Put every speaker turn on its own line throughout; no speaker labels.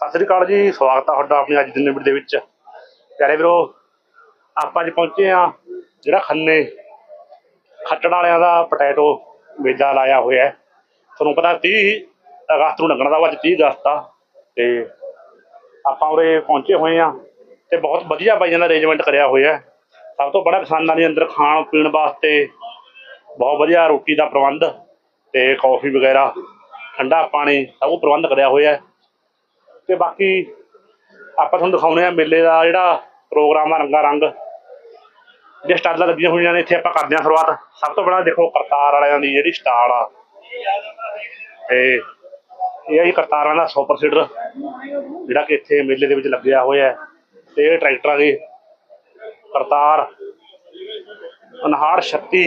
ਸਤਿ ਸ੍ਰੀ ਅਕਾਲ ਜੀ ਸਵਾਗਤ ਆ ਤੁਹਾਡਾ ਆਪਣੀ ਅੱਜ ਦੀ ਨਵੀਂ ਦੇ ਵਿੱਚ। ਪਿਆਰੇ ਵੀਰੋ ਆਪਾਂ ਅੱਜ ਪਹੁੰਚੇ ਆ ਜਿਹੜਾ ਖੰਨੇ ਖੱਟਣ ਵਾਲਿਆਂ ਦਾ ਪੋਟੈਟੋ ਮੇਲਾ ਲਾਇਆ ਹੋਇਆ ਤੁਹਾਨੂੰ ਪਤਾ 30 ਅਗਸਤ ਨੂੰ ਲੱਗਣਾ ਦਾ ਵਾ, ਅੱਜ 30 ਅਗਸਤ ਆ ਤੇ ਆਪਾਂ ਉਰੇ ਪਹੁੰਚੇ ਹੋਏ ਆ ਤੇ ਬਹੁਤ ਵਧੀਆ ਬਾਈਆਂ ਦਾ ਅਰੇਂਜਮੈਂਟ ਕਰਿਆ ਹੋਇਆ ਸਭ ਤੋਂ ਬੜਾ ਕਿਸਾਨਾਂ ਦੇ ਅੰਦਰ ਖਾਣ ਪੀਣ ਵਾਸਤੇ। ਬਹੁਤ ਵਧੀਆ ਰੋਟੀ ਦਾ ਪ੍ਰਬੰਧ ਤੇ ਕੌਫੀ ਵਗੈਰਾ ਠੰਡਾ ਪਾਣੀ ਸਭ ਕੁਝ ਪ੍ਰਬੰਧ ਕਰਿਆ ਹੋਇਆ ਹੈ। ਤੇ ਬਾਕੀ ਆਪਾਂ ਤੁਹਾਨੂੰ ਦਿਖਾਉਣੇ ਆ ਮੇਲੇ ਦਾ ਜਿਹੜਾ ਪ੍ਰੋਗਰਾਮ ਆ, ਰੰਗਾ ਰੰਗ। ਜੇ ਸਟਾਲਾਂ ਲੱਗੀਆਂ ਹੋਈਆਂ ਨੇ, ਇੱਥੇ ਆਪਾਂ ਕਰਦੇ ਹਾਂ ਸ਼ੁਰੂਆਤ। ਸਭ ਤੋਂ ਪਹਿਲਾਂ ਦੇਖੋ ਕਰਤਾਰ ਵਾਲਿਆਂ ਦੀ ਜਿਹੜੀ ਸਟਾਲ ਆ। ਤੇ ਇਹ ਹੈ ਜੀ ਕਰਤਾਰਾਂ ਦਾ ਸੁਪਰ ਸੀਡਰ, ਜਿਹੜਾ ਕਿ ਇੱਥੇ ਮੇਲੇ ਦੇ ਵਿੱਚ ਲੱਗਿਆ ਹੋਇਆ ਹੈ। ਤੇ ਇਹ ਟਰੈਕਟਰਾਂ ਦੀ ਕਰਤਾਰ ਅਨਹਾੜ 36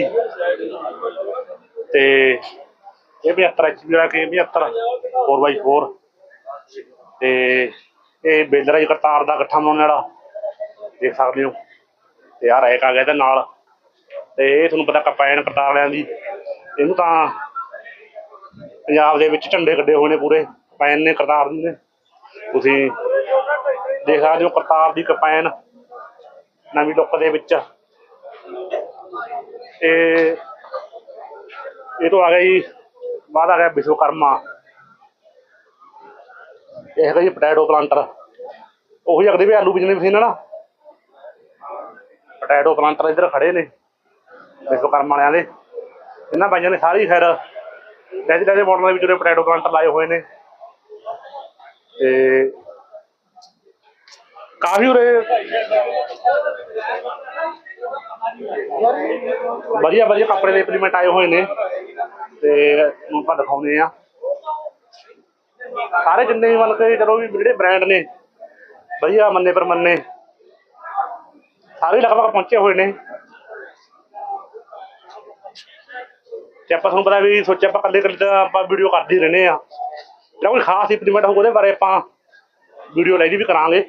ਤੇ ਇਹ 75 ਐਚਪੀ ਜਿਹੜਾ ਕਿ 75 4x4 ਤੇ ਇਹ ਬੇਲਰਾ ਜੀ ਕਰਤਾਰ ਦਾ ਇਕੱਠਾ ਬਣਾਉਣ ਵਾਲਾ। ਦੇਖ ਸਕਦੇ ਹੋ। ਤੇ ਆ ਰੈਕ ਆ ਗਿਆ ਤੇ ਨਾਲ। ਤੇ ਇਹ ਤੁਹਾਨੂੰ ਪਤਾ ਕਪੈਨ ਕਰਤਾਰ ਵਾਲਿਆਂ ਦੀ। ਇਹਨੂੰ ਤਾਂ ਪੰਜਾਬ ਦੇ ਵਿੱਚ ਝੰਡੇ ਕੱਢੇ ਹੋਏ ਨੇ ਪੂਰੇ। ਕਪੈਨ ਨੇ, ਕਰਤਾਰ ਨੇ। ਤੁਸੀਂ ਦੇਖ ਸਕਦੇ ਹੋ ਕਰਤਾਰ ਦੀ ਕਪੈਨ ਨਵੀਂ ਲੁੱਕ ਦੇ ਵਿੱਚ। ਤੇ ਇਹ ਤੋਂ ਆ ਗਿਆ ਜੀ, ਬਾਅਦ ਆ ਗਿਆ ਵਿਸ਼ਵਕਰਮਾ। ਇਹ ਹੈਗਾ ਜੀ ਪੋਟੈਟੋ ਪਲਾਂਟਰ ਉਹੀ ਅਗਦੇ ਵੀ ਆਲੂ ਬੀਜਣੇ ਮਸ਼ੀਨ ਨਾ ਪੋਟੈਟੋ ਪਲਾਂਟਰ ਇੱਧਰ ਖੜੇ ਨੇ ਵਿਸ਼ਵਕਰਮਾ ਵਾਲਿਆਂ ਦੇ। ਇਹਨਾਂ ਬਾਈਆਂ ਨੇ ਸਾਰੀ ਖੈਰ ਲੈਜ ਲੈਜ ਮਾਡਲਾਂ ਦੇ ਵਿੱਚ ਉਹਦੇ ਪੋਟੈਟੋ ਪਲਾਂਟਰ ਲਾਏ ਹੋਏ ਨੇ। ਤੇ ਕਾਫੀ ਉਰੇ ਵਧੀਆ ਵਧੀਆ ਕੱਪੜੇ ਦੇ ਇੰਪਲੀਮੈਂਟ ਆਏ ਹੋਏ ਨੇ। ਤੇ ਆਪਾਂ ਦਿਖਾਉਂਦੇ ਆ ਸਾਰੇ ਜਿੰਨੇ ਵੀ ਮਤਲਬ ਕਿ ਚਲੋ ਵੀ ਜਿਹੜੇ ਬ੍ਰਾਂਡ ਨੇ, ਵਧੀਆ ਮੰਨੇ ਪਰ ਮੰਨੇ ਸਾਰੇ ਲਗਭਗ ਪਹੁੰਚੇ ਹੋਏ ਨੇ। ਤੇ ਆਪਾਂ ਤੁਹਾਨੂੰ ਪਤਾ ਵੀ ਸੋਚਿਆ ਆਪਾਂ ਕੱਲੇ ਕੱਲੇ ਤਾਂ ਆਪਾਂ ਵੀਡੀਓ ਕਰਦੇ ਰਹਿੰਦੇ ਆ ਜਿਹੜਾ ਕੋਈ ਖਾਸ ਇੰਪਲੀਮੈਂਟ ਹੋਊ ਉਹਦੇ ਬਾਰੇ ਆਪਾਂ ਵੀਡੀਓ ਲੈ ਜੀ ਵੀ ਕਰਾਂਗੇ।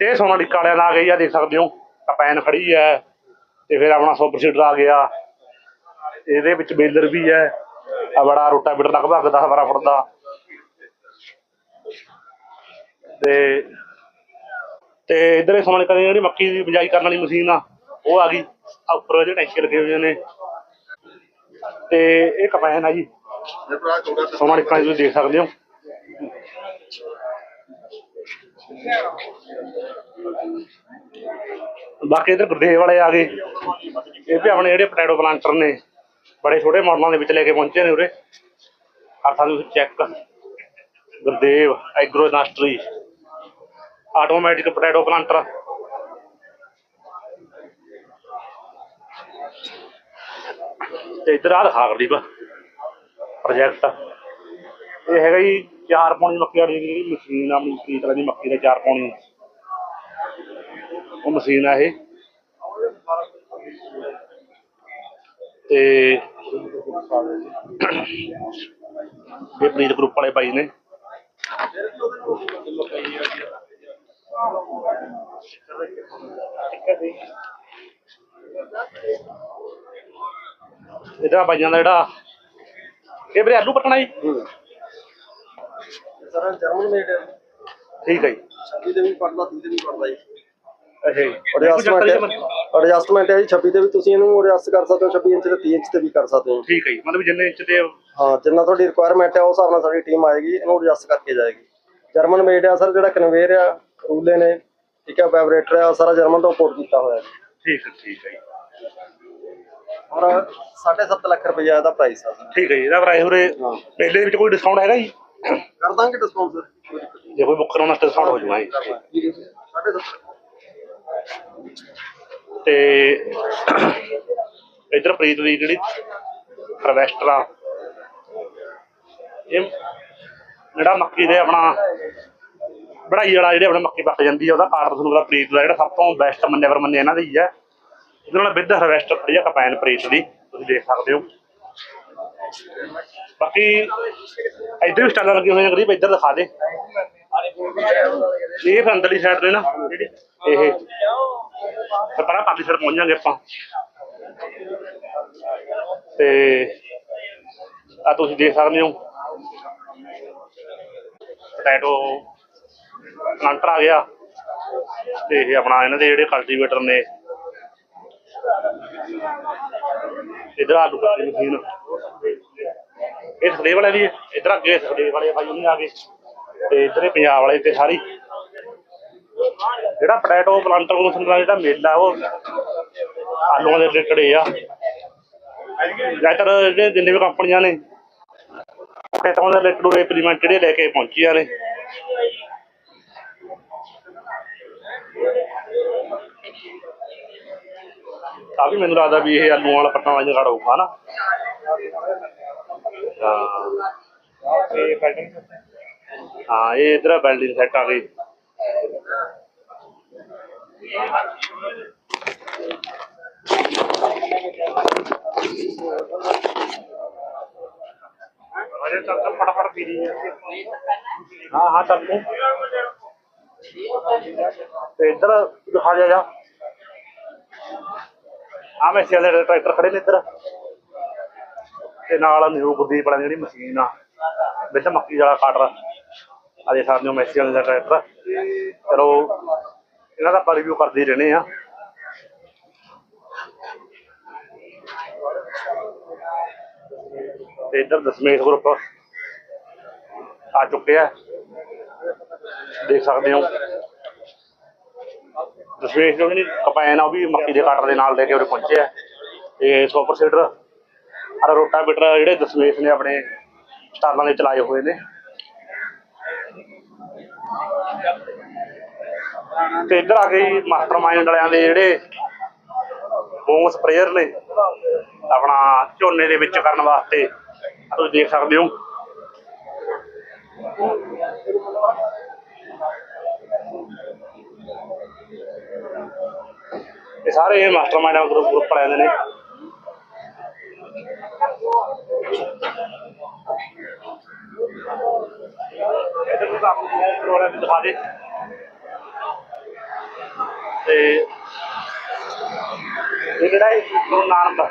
ਤੇ ਸੋਨਾਲੀਕਾ ਵਾਲਿਆਂ ਦਾ ਆ ਗਈ ਆ, ਦੇਖ ਸਕਦੇ ਹੋ, ਕਪੈਨ ਖੜੀ ਹੈ, ਤੇ ਫਿਰ ਆਪਣਾ ਸੁਪਰ ਸੀਡਰ ਆ ਗਿਆ। ਇਹਦੇ ਵਿੱਚ ਬੇਲਰ ਵੀ ਹੈ ਆ ਬੜਾ ਰੋਟਾਵੀਟਰ ਲਗਭਗ 10 12 ਫੁੱਟ ਦਾ। ਤੇ ਤੇ ਇਧਰ ਸੋਨਾਲੀਕਾ ਦੀ ਜਿਹੜੀ ਮੱਕੀ ਦੀ ਬਿਜਾਈ ਕਰਨ ਵਾਲੀ ਮਸ਼ੀਨ ਆ, ਉਹ ਆ ਗਈ। ਆ ਉੱਪਰ ਇਹਦੇ ਟੈਂਕੇ ਲੱਗੇ ਹੋਏ ਨੇ। ਤੇ ਇਹ ਕਪੈਨ ਆ ਜੀ। ਸਮਾਨ ਦੀ ਤੁਸੀਂ ਦੇਖ ਸਕਦੇ ਹੋ। ਬਾਕੀ ਇਧਰ ਗੁਰਦੇਵ ਵਾਲੇ ਆ ਗਏ। ਇਹ ਵੀ ਆਪਣੇ ਜਿਹੜੇ ਪੋਟੈਟੋ ਪਲਾਂਟਰ ਨੇ, ਬੜੇ ਛੋਟੇ ਮਾਡਲਾਂ ਦੇ ਵਿੱਚ ਲੈ ਕੇ ਪਹੁੰਚੇ ਨੇ ਉਰੇ। ਹੱਥਾਂ ਨੂੰ check Gurdev agro industry automatic potato planter. ਤੇ ਇਧਰ ਆ ਦਿਖਾ ਗਰੀਬ ਪ੍ਰੋਜੈਕਟ ਇਹ ਹੈਗਾ ਜੀ ਚਾਰ ਪੌਣੀ ਮੱਕੀ ਵਾਲੀ ਜਿਹੜੀ ਮਸ਼ੀਨ ਆ ਮਸ਼ੀਨ ਤਰ੍ਹਾਂ ਦੀ ਮੱਕੀ ਦੇ ਚਾਰ ਪੌਣੀ ਉਹ ਮਸ਼ੀਨ ਆ ਇਹ। ਤੇ ਇਹ ਪ੍ਰੀਤ ਗਰੁੱਪ ਵਾਲੇ ਭਾਈ ਨੇ ਇਹਦਾ ਭਾਈਆਂ ਦਾ ਜਿਹੜਾ ਇਹ ਵੀਰੇ ਆਲੂ ਪਟਣਾ ਜੀ।
ਸਰ ਜਰਮਨ ਮੇਡ
ਠੀਕ ਹੈ ਜੀ।
ਛੱਬੀ ਤੇ ਵੀ ਪੜਦਾ ਤੀਹ ਤੇ ਵੀ ਪੜਦਾ ਜੀ। ਐਡਜਸਟਮੈਂਟ ਹੈ। ਜੀ 26 ਤੇ ਵੀ ਤੁਸੀਂ ਇਹਨੂੰ ਐਡਜਸਟ ਕਰ ਸਕਦੇ ਹੋ 26 ਇੰਚ ਤੇ 30 ਇੰਚ ਤੇ ਵੀ ਕਰ ਸਕਦੇ ਹੋ।
ਠੀਕ ਹੈ ਜੀ ਮਤਲਬ ਜਿੰਨੇ ਇੰਚ ਦੇ
ਹਾਂ ਜਿੰਨਾ ਤੁਹਾਡੀ ਰਿਕੁਆਇਰਮੈਂਟ ਹੈ ਉਸ ਹਿਸਾਬ ਨਾਲ ਸਾਡੀ ਟੀਮ ਆਏਗੀ ਇਹਨੂੰ ਐਡਜਸਟ ਕਰਕੇ ਜਾਏਗੀ। ਜਰਮਨ ਮੇਡ ਹੈ ਸਰ ਜਿਹੜਾ ਕਨਵੇਅਰ ਆ ਰੂਲੇ ਨੇ। ਠੀਕ ਹੈ ਵਾਈਬ੍ਰੇਟਰ ਹੈ ਉਹ ਸਾਰਾ ਜਰਮਨ ਤੋਂ ਇੰਪੋਰਟ ਕੀਤਾ ਹੋਇਆ ਹੈ
ਠੀਕ ਹੈ ਠੀਕ ਹੈ ਜੀ।
ਔਰ 7.5 ਲੱਖ ਰੁਪਏ ਦਾ ਪ੍ਰਾਈਸ ਆ ਸਰ।
ਠੀਕ ਹੈ ਜੀ ਇਹਦਾ ਪ੍ਰਾਈਸ ਉਰੇ
ਹਾਂ।
ਮੇਲੇ ਵਿੱਚ ਕੋਈ ਡਿਸਕਾਊਂਟ ਹੈਗਾ ਜੀ?
ਕਰ ਦਾਂਗੇ ਡਿਸਕਾਊਂਟ ਸਰ।
ਜੇ ਕੋਈ ਬੁੱਕ ਕਰਾਉਣਾ ਤਾਂ ਡਿਸਕਾਊਂਟ ਹੋ ਜੀ।
7.5
ਤੇ ਇਧਰ ਪ੍ਰੀਤ ਦੀ ਜਿਹੜੀ ਹਾਰਵੈਸਟਰ ਆ ਇਹ ਜਿਹੜਾ ਮੱਕੀ ਦੇ ਆਪਣਾ ਬੜਾਈ ਵਾਲਾ ਜਿਹੜੇ ਆਪਣੇ ਮੱਕੀ ਪੱਕ ਜਾਂਦੀ ਆ, ਉਹਦਾ ਕਾਰਨ ਤੁਹਾਨੂੰ ਪਤਾ ਪ੍ਰੀਤ ਦਾ ਜਿਹੜਾ ਸਭ ਤੋਂ ਬੈਸਟ ਮੰਨਿਆ ਪਰ ਇਹਨਾਂ ਦਾ ਹੈ ਇਹਦੇ ਨਾਲ ਵਿਦ ਹਾਰਵੈਸਟਰ ਖੜੀ ਆ ਕਪੈਨ ਪ੍ਰੀਤ ਦੀ, ਤੁਸੀਂ ਦੇਖ ਸਕਦੇ ਹੋ। ਬਾਕੀ ਇੱਧਰ ਵੀ ਸਟਾਲਾਂ ਲੱਗੀਆਂ ਹੋਈਆਂ ਗਰੀਬ ਇੱਧਰ ਦਿਖਾ ਦੇ। ਇਹ ਫਿਰ ਅੰਦਰਲੀ ਸਾਈਡ ਤੇ ਨਾ ਜਿਹੜੀ ਇਹ। ਫਿਰ ਪਰਾਂ ਪਾਲੀ ਸਾਈਡ ਪਹੁੰਚ ਜਾਾਂਗੇ ਆਪਾਂ। ਤੇ ਆ ਤੁਸੀਂ ਦੇਖ ਸਕਦੇ ਹੋ। ਪੋਟੈਟੋ ਕੰਟਰ ਆ ਗਿਆ। ਤੇ ਇਹ ਆਪਣਾ ਇਹਨਾਂ ਦੇ ਜਿਹੜੇ ਕਲਟੀਵੇਟਰ ਨੇ। ਇਧਰ ਆਲੂ ਕੱਟੀ ਮਸ਼ੀਨ। ਇਹ ਸਪਰੇ ਵਾਲੇ ਦੀ ਇਧਰ ਅੱਗੇ ਸਪਰੇ ਵਾਲੇ ਭਾਈ ਉਹਨੇ ਆ ਗਏ। ਤੇ ਇਧਰ ਪੰਜਾਬ ਵਾਲੇ ਤੇ ਸਾਰੀ। ਜਿਹੜਾ ਪੋਟੈਟੋ ਪਲਾਂਟਰ ਨੂੰ ਦਾ ਜਿਹੜਾ ਮੇਲਾ ਉਹ ਆਲੂਆਂ ਦੇ ਰਿਲੇਟਡ ਆ। ਜ਼ਿਆਦਾਤਰ ਜਿਹੜੇ ਜਿੰਨੇ ਵੀ ਕੰਪਨੀਆਂ ਨੇ ਪੋਟੈਟੋ ਦੇ ਰਿਲੇਟਡ ਇੰਪਲੀਮੈਂਟ ਜਿਹੜੇ ਲੈ ਕੇ ਪਹੁੰਚੀਆਂ ਨੇ। ਵੀ ਮੈਨੂੰ ਲੱਗਦਾ ਵੀ ਇਹ ਆਲੂਆਂ ਵਾਲਾ ਪੱਟਾਂ ਵਾਲਾ ਜਗਾੜ ਹੋਊਗਾ ਨਾ ਹਾਂ।
ਇਹ ਪੈਟਰਨ
ਹਾਂ। ਇਹ ਇਧਰ ਬਿਲਡਿੰਗ ਸੈੱਟ ਆ ਗਈ।
ਅਜੇ ਤੱਕ ਤਾਂ ਫਟਾਫਟ ਪੀ ਰਹੀ ਹੈ
ਹਾਂ ਹਾਂ ਚੱਲ ਤੂੰ। ਤੇ ਇਧਰ ਦਿਖਾ ਜਾ ਜਾ। ਆ ਮੈਂ ਸਿਆਲੇ ਟਰੈਕਟਰ ਖੜੇ ਨੇ ਇੱਧਰ। ਤੇ ਨਾਲ ਨਿਊ ਗੁੱਦੀਪ ਵਾਲੀ ਜਿਹੜੀ ਮਸ਼ੀਨ ਆ, ਵਿੱਚ ਮੱਕੀ ਵਾਲਾ ਕਟਰ ਅਜੇ ਸਾਡੇ ਮੈਸੀ ਵਾਲੇ ਦਾ ਟਰੈਕਟਰ ਚਲੋ, ਇਹਨਾਂ ਦਾ ਰਿਵਿਊ ਕਰਦੇ ਹੀ ਰਹਿਣੇ ਆ ਤੇ ਇੱਧਰ ਦਸਮੇਸ਼ ਗਰੁੱਪ ਆ ਚੁੱਕੇ ਆ ਦੇਖ ਸਕਦੇ ਹੋ। ਦਸਮੇਸ਼ ਜੋ ਨਹੀਂ, ਕਪੈਨ ਆ ਉਹ ਵੀ ਮੱਕੀ ਦੇ ਕਟਰ ਦੇ ਨਾਲ ਲੈ ਕੇ ਉਰੇ ਪਹੁੰਚੇ ਆ। ਤੇ ਸੁਪਰ ਸੀਡਰ ਅਰ ਰੋਟਾਵੇਟਰ ਜਿਹੜੇ ਦਸਮੇਸ਼ ਨੇ ਆਪਣੇ ਸਟਾਲਾਂ ਦੇ ਚਲਾਏ ਹੋਏ ਨੇ। ਤੇ ਇੱਧਰ ਆ ਗਈ ਮਾਸਟਰਮਾਈਂਡ ਵਾਲਿਆਂ ਦੇ ਜਿਹੜੇ ਹੋਮ ਸਪਰੇਅਰ ਨੇ, ਆਪਣਾ ਝੋਨੇ ਦੇ ਵਿੱਚ ਕਰਨ ਵਾਸਤੇ। ਤੁਸੀਂ ਦੇਖ ਸਕਦੇ ਹੋ। ਇਹ ਸਾਰੇ ਇਹ ਮਾਸਟਰਮਾਈਂਡ ਗਰੁੱਪ ਗਰੁੱਪ ਵਾਲਿਆਂ ਦੇ ਨੇ। ਇਧਰ ਵੀ ਬਾਪੂ ਜੀ ਵਾਲਿਆਂ ਦਿਖਾ ਦੇ। ਤੇ ਇਹ ਜਿਹੜਾ ਹੈ ਗੁਰੂ ਨਾਨਕ ਦਾ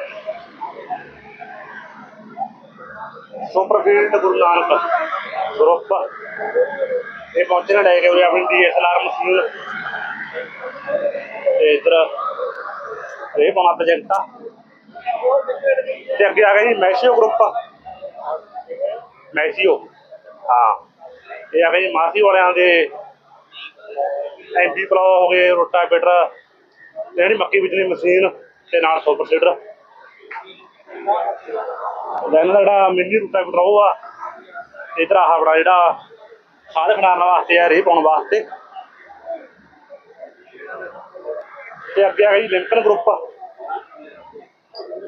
super field Guru Nanak group ਇਹ ਪਹੁੰਚਣ ਲੈ ਕੇ ਉਰੇ ਆਪਣੀ ਡੀਐਸਐਲਆਰ ਮਸ਼ੀਨ। ਤੇ ਇਧਰ ਇਹ ਬਣਾ ਪ੍ਰੋਜੈਕਟ ਆ। ਤੇ ਅੱਗੇ ਆ ਗਿਆ ਜੀ ਮੈਸੀਓ ਗਰੁੱਪ ਮੈਸੀਓ, ਹਾਂ। ਇਹ ਆ ਗਿਆ ਜੀ ਮਾਸੀ ਵਾਲਿਆਂ ਦੇ। ਐਮਪੀ ਪਲੋ ਹੋ ਗਏ, ਰੋਟਾਵੇਟਰ ਤੇ ਜਿਹੜੀ ਮੱਕੀ ਬੀਜਣੀ ਮਸ਼ੀਨ ਤੇ ਨਾਲ ਸੁਪਰ ਸੀਡਰ ਇਹਨਾਂ ਦਾ ਜਿਹੜਾ ਮਿੰਨੀ ਰੋਟਾਵੇਟਰ ਉਹ ਆ। ਇਧਰ ਆਹ ਆਪਣਾ ਜਿਹੜਾ ਖਾਦ ਖਿਡਾਉਣ ਵਾਸਤੇ ਆ ਰੇ ਪਾਉਣ ਵਾਸਤੇ। ਤੇ ਅੱਗੇ ਆ ਗਿਆ ਜੀ ਲਿੰਕਨ ਗਰੁੱਪ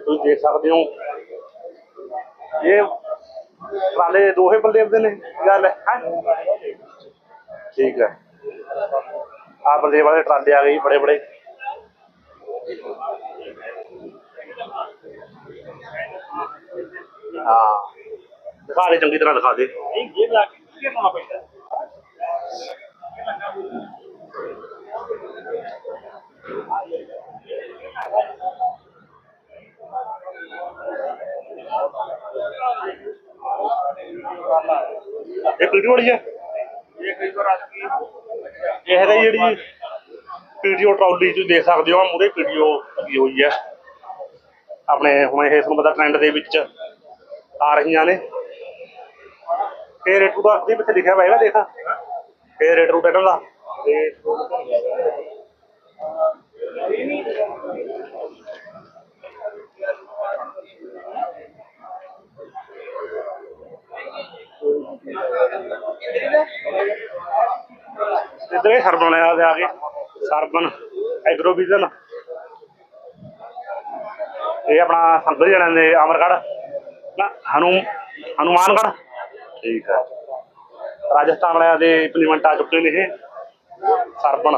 ਤੁਸੀਂ ਦੇਖ ਸਕਦੇ ਹੋ। ਇਹ ਟਰਾਲੇ ਦੋਹੇ ਬਲਦੇਵ ਦੇ ਨੇ, ਗੱਲ ਹੈ। ਠੀਕ ਹੈ। ਆ ਬੰਦੇ ਵਾਲੇ ਟਰਾਲੇ ਆ ਗਏ ਬੜੇ ਬੜੇ ਹਾਂ। ਦਿਖਾ ਦੇ, ਚੰਗੀ ਤਰ੍ਹਾਂ ਦਿਖਾ ਦੇ।
ਨਹੀਂ ਇਹ ਲਾ ਕੇ ਕੀ ਪਾਉਣਾ ਪੈਂਦਾ?
ਇਹ ਪੀਟੀ ਵਾਲੀ ਹੈ?
ਇਹ ਕਈ
ਜਿਹੜੀ ਪੀਡੀਓ ਟਰਾਲੀ ਤੁਸੀਂ ਦੇਖ ਸਕਦੇ ਹੋ ਮੂਰੇ ਪੀਡੀਓ ਲੱਗੀ ਹੋਈ ਹੈ। ਆਪਣੇ ਹੁਣ ਇਹ ਤੁਹਾਨੂੰ ਪਤਾ ਟ੍ਰੈਂਡ ਦੇ ਵਿੱਚ ਆ ਰਹੀਆਂ ਨੇ। ਇਹ ਰੇਟੂ ਦਾ ਦੇ ਵਿੱਚ ਲਿਖਿਆ ਹੋਇਆ ਹੈਗਾ ਦੇਖ। ਇਹ ਰੇਟ ਰੂਟ ਇਹਨਾਂ ਦਾ। ਇੱਧਰ ਇਹ ਸਰਬਨ ਵਾਲਿਆਂ ਦੇ ਆ ਗਏ। ਸਰਬਨ ਐਗਰੋਵਿਜ਼ਨ ਇਹ ਆਪਣਾ ਸੰਗਲ ਜਣਾਂ ਦੇ ਅਮਰਗੜ੍ਹ। ਨਾ ਹਨੂ ਹਨੂਮਾਨਗੜ੍ਹ। ਠੀਕ ਹੈ। ਰਾਜਸਥਾਨ ਵਾਲਿਆਂ ਦੇ ਇੰਪਲੀਮੈਂਟ ਆ ਚੁੱਕੇ ਨੇ ਇਹ। ਸਰਬਨ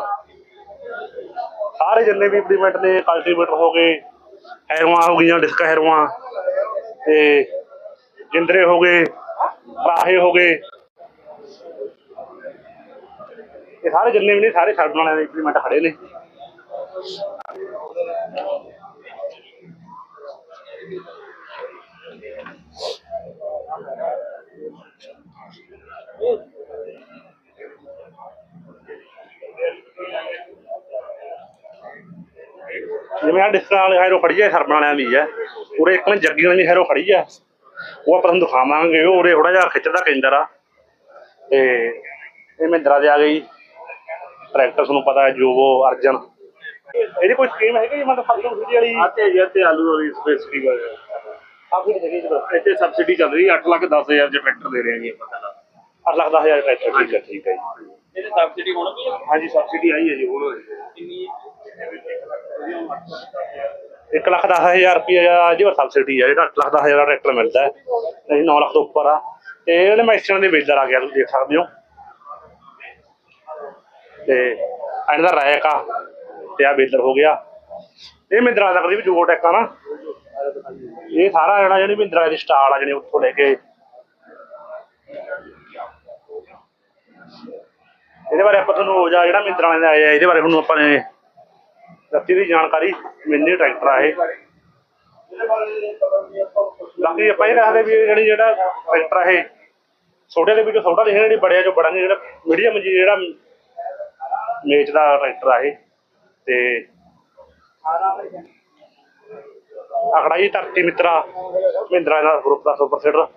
ਸਾਰੇ ਜਿੰਨੇ ਵੀ ਇੰਪਲੀਮੈਂਟ ਨੇ ਕਲਟੀਵੇਟਰ ਹੋ ਗਏ, ਹੈਰੋਆਂ ਹੋ ਗਈਆਂ ਡਿਸਕਾ ਹੈਰੋਆਂ, ਤੇ ਜਿੰਦਰੇ ਹੋ ਗਏ ਰਾਹੇ ਹੋ ਗਏ। ਇਹ ਸਾਰੇ ਜਿੰਨੇ ਵੀ ਨੇ, ਸਾਰੇ ਸਰਬਨ ਵਾਲਿਆਂ ਦੇ ਇੰਪਲੀਮੈਂਟ ਖੜੇ ਨੇ। ਜਿਵੇਂ ਆ ਡਿਸਕਾਂ ਵਾਲੇ ਹੈਰੋ ਖੜੀ ਹੈ ਸਰਬਣ ਵਾਲਿਆਂ ਦੀ ਹੈ ਉਰੇ ਇੱਕ ਨੇ ਜੱਗੀ ਵਾਲੀ ਹੈਰੋ ਖੜੀ ਹੈ ਉਹ ਆਪਾਂ ਤੁਹਾਨੂੰ ਦਿਖਾਵਾਂਗੇ ਉਹ ਉਰੇ ਥੋੜਾ ਜਿਹਾ ਖਿੱਚਦਾ ਕੇਂਦਰ ਆ। ਤੇ ਇਹ ਮਹਿੰਦਰਾ ਦੇ ਆ ਗਈ। ਟਰੈਕਟਰ ਤੁਹਾਨੂੰ ਪਤਾ ਹੈ ਜੋਵੋ ਅਰਜਨ। ਇਹਦੀ ਕੋਈ ਸਕੀਮ ਹੈਗੀ ਜੀ? ਮਤਲਬ ਫਸਲ ਫੁਸਲ ਵਾਲੀ?
ਆਤੇ ਜੀ ਤੇ ਆਲੂ ਵਾਲੀ ਸਪੈਸਿਫਿਕ
ਕਾਫੀ ਜਗ੍ਹਾ ਜਦੋਂ।
ਇੱਥੇ ਸਬਸਿਡੀ ਚੱਲ ਰਹੀ 8 ਲੱਖ 10000 ਦੇ ਟਰੈਕਟਰ ਦੇ ਰਹੇ ਜੀ ਆਪਾਂ ਤਾਂ।
8 ਲੱਖ 10000 ਟਰੈਕਟਰ ਠੀਕ ਹੈ ਠੀਕ ਹੈ ਜੀ।
ਇਹਦੇ ਸਬਸਿਡੀ ਹੁਣ ਵੀ ਹਾਂਜੀ ਸਬਸਿਡੀ ਆਈ ਹੈ ਜੀ ਹੁਣ ਕਿੰਨੀ
ਇੱਕ ਲੱਖ ਦਸ ਹਜ਼ਾਰ ਰੁਪਇਆ ਜਿਹਦੀ ਸਬਸਿਡੀ ਹੈ ਜਿਹੜਾ 8 ਲੱਖ ਦਸ ਹਜ਼ਾਰ ਦਾ ਟਰੈਕਟਰ ਮਿਲਦਾ ਹੈ। ਨਹੀਂ 9 ਲੱਖ ਤੋਂ ਉੱਪਰ ਆ। ਤੇ ਇਹਦੇ ਮੈਕਸਿਮਮ ਦੇ ਵੇਚਦਾ ਆ ਗਿਆ ਤੁਸੀਂ ਦੇਖ ਸਕਦੇ ਹੋ। ਤੇ ਇਹਨਾਂ ਦਾ ਰੈਕ ਆ, ਤੇ ਆ ਬੇਲਰ ਹੋ ਗਿਆ। ਇਹ ਮਹਿੰਦਰਾ ਦਾ ਕਦੀ ਵੀ ਜੋੜ ਟੈਕ ਆ ਨਾ। ਇਹ ਸਾਰਾ ਜਿਹੜਾ ਜਿਹੜੀ ਮਹਿੰਦਰਾ ਦੀ ਸਟਾਲ ਆ, ਜਿਹੜੇ ਉੱਥੋਂ ਲੈ ਕੇ। ਇਹਦੇ ਬਾਰੇ ਆਪਾਂ ਤੁਹਾਨੂੰ ਹੋ ਜਾ ਜਿਹੜਾ ਮਹਿੰਦਰਾ ਵਾਲੇ ਆਇਆ, ਇਹਦੇ ਬਾਰੇ ਤੁਹਾਨੂੰ ਆਪਾਂ ਨੇ ਰੱਤੀ ਦੀ ਜਾਣਕਾਰੀ ਮਿਲਣੀ ਟਰੈਕਟਰ ਆ ਇਹ। ਬਾਕੀ ਆਪਾਂ ਇਹ ਦੱਸਦੇ ਵੀ ਇਹ ਜਿਹੜੀ ਜਿਹੜਾ ਟਰੈਕਟਰ ਆ ਇਹ, ਛੋਟੇ ਦੇ ਵਿੱਚੋਂ ਛੋਟਾ ਦੇਖਣਾ, ਜਿਹੜੀ ਬੜਿਆ ਚੋਂ ਬੜਾ ਜਿਹੜਾ ਮੀਡੀਅਮ ਜੀ ਜਿਹੜਾ ਮੇਚ ਦਾ ਟਰੈਕਟਰ ਆ ਇਹ। ਤੇ ਅਖੜਾ ਜੀ ਧਰਤੀ ਮਿੱਤਰਾ, ਮਹਿੰਦਰਾ ਦਾ ਗਰੁੱਪ ਦਾ ਸੁਪਰ ਸੀਡਰ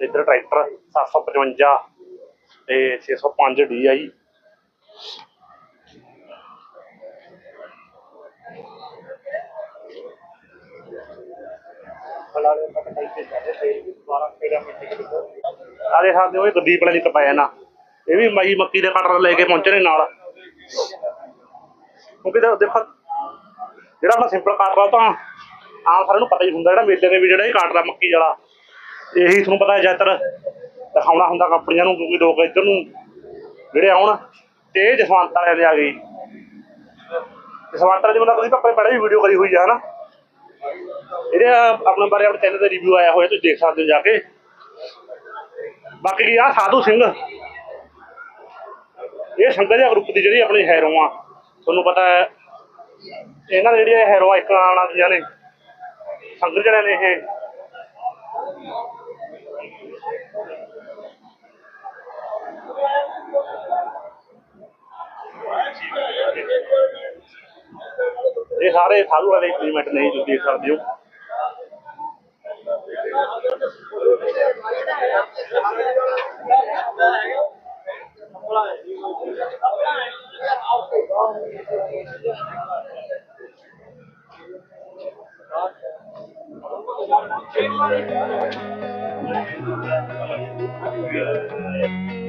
ਇੱਧਰ ਟਰੈਕਟਰ 755 ਤੇ 605 ਡੀ ਆਈ ਆਦੇ ਸਾਡੇ ਉਹ ਗਦੀਪ ਵਾਲੇ ਦੀ ਕਪਾਇਆ ਨਾ। ਇਹ ਵੀ ਮਾਈ ਮੱਕੀ ਦੇ ਕਟਰ ਲੈ ਕੇ ਪਹੁੰਚੇ ਨੇ ਨਾਲ। ਕਿਉਂਕਿ ਦੇਖੋ, ਜਿਹੜਾ ਆਪਣਾ ਸਿੰਪਲ ਕਾਟਰ ਆ ਤਾਂ ਆਮ ਸਾਰਿਆਂ ਨੂੰ ਪਤਾ ਹੀ ਹੁੰਦਾ, ਜਿਹੜਾ ਮੇਲੇ ਦੇ ਵੀ ਜਿਹੜਾ ਇਹ ਕਾਟਰ ਆ ਮੱਕੀ ਵਾਲਾ। ਇਹੀ ਤੁਹਾਨੂੰ ਪਤਾ ਜ਼ਿਆਦਾਤਰ ਦਿਖਾਉਣਾ ਹੁੰਦਾ ਕੰਪਨੀਆਂ ਨੂੰ, ਕਿਉਂਕਿ ਲੋਕ ਇੱਧਰ ਨੂੰ ਜਿਹੜੇ ਆਉਣ, ਤੇ ਇਹ ਜਸਵੰਤ ਵਾਲਿਆਂ ਦੇ ਆ ਗਈ ਜਸਵੰਤ ਵਾਲੇ ਦੀ ਮਤਲਬ ਤੁਸੀਂ ਆਪਾਂ ਪਹਿਲਾਂ ਵੀ ਵੀਡੀਓ ਕਰੀ ਹੋਈ ਹੈ ਹਨਾ? ਇਹਦੇ ਆਪਣੇ ਬਾਰੇ ਆਪਣੇ ਚੈਨਲ ਤੇ ਰਿਵਿਊ ਆਇਆ ਹੋਇਆ, ਤੁਸੀਂ ਦੇਖ ਸਕਦੇ ਹੋ ਜਾ ਕੇ। ਬਾਕੀ ਆ, ਸਾਧੂ ਸਿੰਘ। ਇਹ ਸੰਗਤ ਦੇ ਗਰੁੱਪ ਦੀ ਜਿਹੜੀ ਆਪਣੀ ਹੈਰੋ ਆ, ਤੁਹਾਨੂੰ ਪਤਾ ਹੈ, ਇਹਨਾਂ ਦੇ ਜਿਹੜੀਆਂ ਹੈਰੋ ਇੱਕ ਆਣਾ ਦੀਆਂ ਨੇ। ਸੰਗਤ ਜਿਹੜੇ ਨੇ ਇਹ। ਇਹ ਸਾਰੇ ਸਾਧੂ ਵਾਲੇ ਇੰਪਲੀਮੈਂਟ ਨਹੀਂ ਤੁਸੀਂ ਦੇਖ ਸਕਦੇ ਹੋ Thank you.